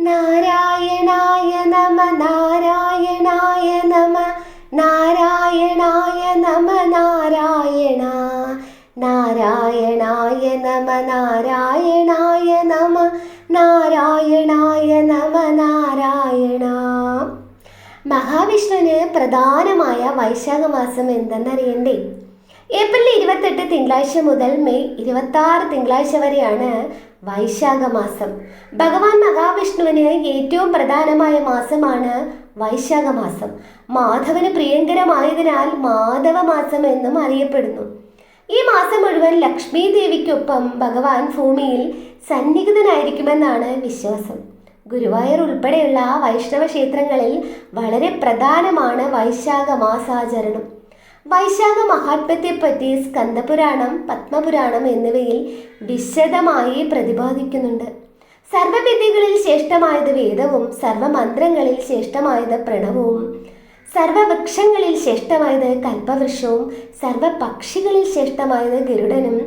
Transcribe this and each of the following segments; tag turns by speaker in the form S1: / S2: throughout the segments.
S1: നാരായണായ നമ നാരായണായ നമ നാരായണായ നമ നാരായണ നാരായണായ നമ നാരായണായ നമ നാരായണായ നമ നാരായണ. മഹാവിഷ്ണുവിന് പ്രധാനമായ വൈശാഖ മാസം എന്തെന്നറിയണ്ടേ? ഏപ്രിൽ ഇരുപത്തെട്ട് തിങ്കളാഴ്ച മുതൽ മെയ് ഇരുപത്തി ആറ് തിങ്കളാഴ്ച വരെയാണ് വൈശാഖ മാസം. ഭഗവാൻ മഹാവിഷ്ണുവിന് ഏറ്റവും പ്രധാനമായ മാസമാണ് വൈശാഖ മാസം. മാധവന് പ്രിയങ്കരമായതിനാൽ മാധവ മാസം എന്നും അറിയപ്പെടുന്നു. ഈ മാസം മുഴുവൻ ലക്ഷ്മി ദേവിക്കൊപ്പം ഭഗവാൻ ഭൂമിയിൽ സന്നിഹിതനായിരിക്കുമെന്നാണ് വിശ്വാസം. ഗുരുവായൂർ ഉൾപ്പെടെയുള്ള വൈഷ്ണവ ക്ഷേത്രങ്ങളിൽ വളരെ പ്രധാനമാണ് വൈശാഖ മാസാചരണം. വൈശാഖ മഹാത്മ്യത്തെപ്പറ്റി സ്കന്ദപുരാണം പത്മപുരാണം എന്നിവയിൽ വിശദമായി പ്രതിപാദിക്കുന്നുണ്ട്. സർവവിദ്യകളിൽ ശ്രേഷ്ഠമായത് വേദവും സർവമന്ത്രങ്ങളിൽ ശ്രേഷ്ഠമായത് പ്രണവവും സർവവൃക്ഷങ്ങളിൽ ശ്രേഷ്ഠമായത് കൽപ്പവൃക്ഷവും സർവപക്ഷികളിൽ ശ്രേഷ്ഠമായത് ഗരുഡനും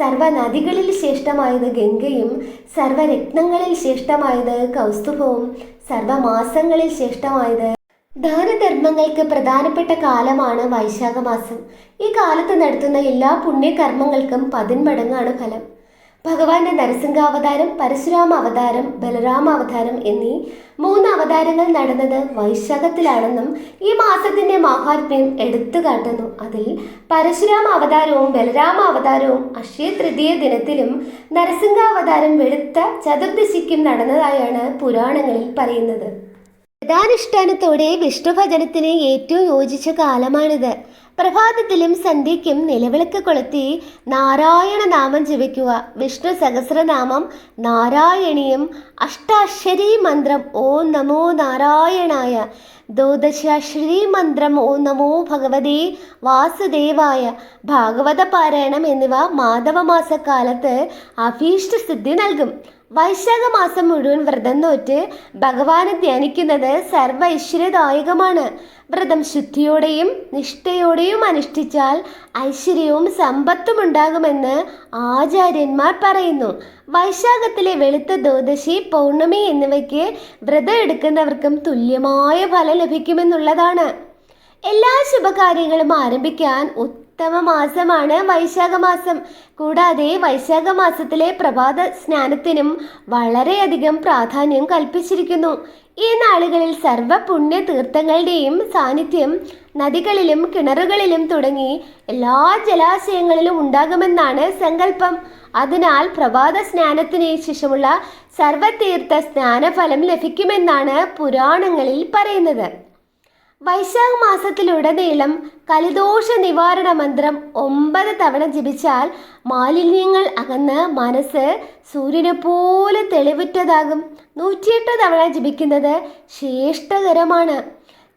S1: സർവനദികളിൽ ശ്രേഷ്ഠമായത് ഗംഗയും സർവരത്നങ്ങളിൽ ശ്രേഷ്ഠമായത് കൗസ്തുഭവും സർവമാസങ്ങളിൽ ശ്രേഷ്ഠമായത് ദാനധർമ്മങ്ങൾക്ക് പ്രധാനപ്പെട്ട കാലമാണ് വൈശാഖ മാസം ഈ കാലത്ത് നടത്തുന്ന എല്ലാ പുണ്യകർമ്മങ്ങൾക്കും പതിന്മടങ്ങാണ് ഫലം. ഭഗവാന്റെ നരസിംഹാവതാരം പരശുരാമ അവതാരം ബലരാമ അവതാരം എന്നീ മൂന്ന് അവതാരങ്ങൾ നടന്നത് വൈശാഖത്തിലാണെന്നും ഈ മാസത്തിന്റെ മഹാത്മ്യം എടുത്തു കാട്ടുന്നു. അതിൽ പരശുരാമ അവതാരവും ബലരാമ അവതാരവും അക്ഷയ തൃതീയ ദിനത്തിലും നരസിംഹാവതാരം വെളുത്ത ചതുർദശിക്കും നടന്നതായാണ് പുരാണങ്ങളിൽ പറയുന്നത്. പ്രധാനുഷ്ഠാനത്തോടെ വിഷ്ണുഭജനത്തിന് ഏറ്റവും യോജിച്ച കാലമാണിത്. പ്രഭാതത്തിലും സന്ധ്യയ്ക്കും നിലവിളക്ക് കൊളുത്തി നാരായണ നാമം ജപിക്കുക. വിഷ്ണു സഹസ്രനാമം നാരായണീയം. അഷ്ടാശ്വരി മന്ത്രം ഓം നമോ നാരായണായ. ദോദശാശ്വരി മന്ത്രം ഓം നമോ ഭഗവതേ വാസുദേവായ. ഭാഗവത പാരായണം എന്നിവ മാധവമാസക്കാലത്ത് അഭീഷ്ടസിദ്ധി നൽകും. വൈശാഖ മാസം മുഴുവൻ വ്രതം നോറ്റ് ഭഗവാനെ ധ്യാനിക്കുന്നത് സർവ ഐശ്വര്യദായകമാണ് വ്രതം ശുദ്ധിയോടെയും നിഷ്ഠയോടെയും അനുഷ്ഠിച്ചാൽ ഐശ്വര്യവും സമ്പത്തും ഉണ്ടാകുമെന്ന് ആചാര്യന്മാർ പറയുന്നു. വൈശാഖത്തിലെ വെളുത്ത ദ്വാദശി പൗർണമി എന്നിവയ്ക്ക് വ്രതം എടുക്കുന്നവർക്കും തുല്യമായ ഫലം ലഭിക്കുമെന്നുള്ളതാണ്. എല്ലാ ശുഭകാര്യങ്ങളും ആരംഭിക്കാൻ ഉത്തമ മാസമാണ് വൈശാഖ മാസം കൂടാതെ വൈശാഖ മാസത്തിലെ പ്രഭാത സ്നാനത്തിനും വളരെയധികം പ്രാധാന്യം കൽപ്പിച്ചിരിക്കുന്നു. ഈ നാളുകളിൽ സർവ പുണ്യ തീർത്ഥങ്ങളുടെയും സാന്നിധ്യം നദികളിലും കിണറുകളിലും തുടങ്ങി എല്ലാ ജലാശയങ്ങളിലും ഉണ്ടാകുമെന്നാണ് സങ്കല്പം. അതിനാൽ പ്രഭാത സ്നാനത്തിന് ശേഷമുള്ള സർവതീർത്ഥ സ്നാനഫലം ലഭിക്കുമെന്നാണ് പുരാണങ്ങളിൽ പറയുന്നത്. വൈശാഖ മാസത്തിലുടനീളം കലിദോഷ നിവാരണ മന്ത്രം ഒമ്പത് തവണ ജപിച്ചാൽ മാലിന്യങ്ങൾ അകന്ന് മനസ്സ് സൂര്യനെ പോലെ തെളിവുറ്റതാകും. നൂറ്റിയെട്ട് തവണ ജപിക്കുന്നത് ശ്രേഷ്ഠകരമാണ്.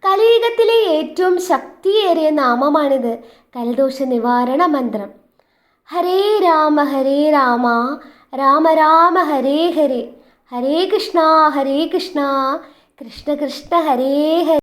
S1: കലിയുഗത്തിലെ ഏറ്റവും ശക്തിയേറിയ നാമമാണിത് കലിദോഷ നിവാരണ മന്ത്രം. ഹരേ രാമ ഹരേ രാമ രാമ രാമ ഹരേ ഹരേ. ഹരേ കൃഷ്ണ ഹരേ കൃഷ്ണ. കൃഷ്ണ കൃഷ്ണ ഹരേ ഹരേ.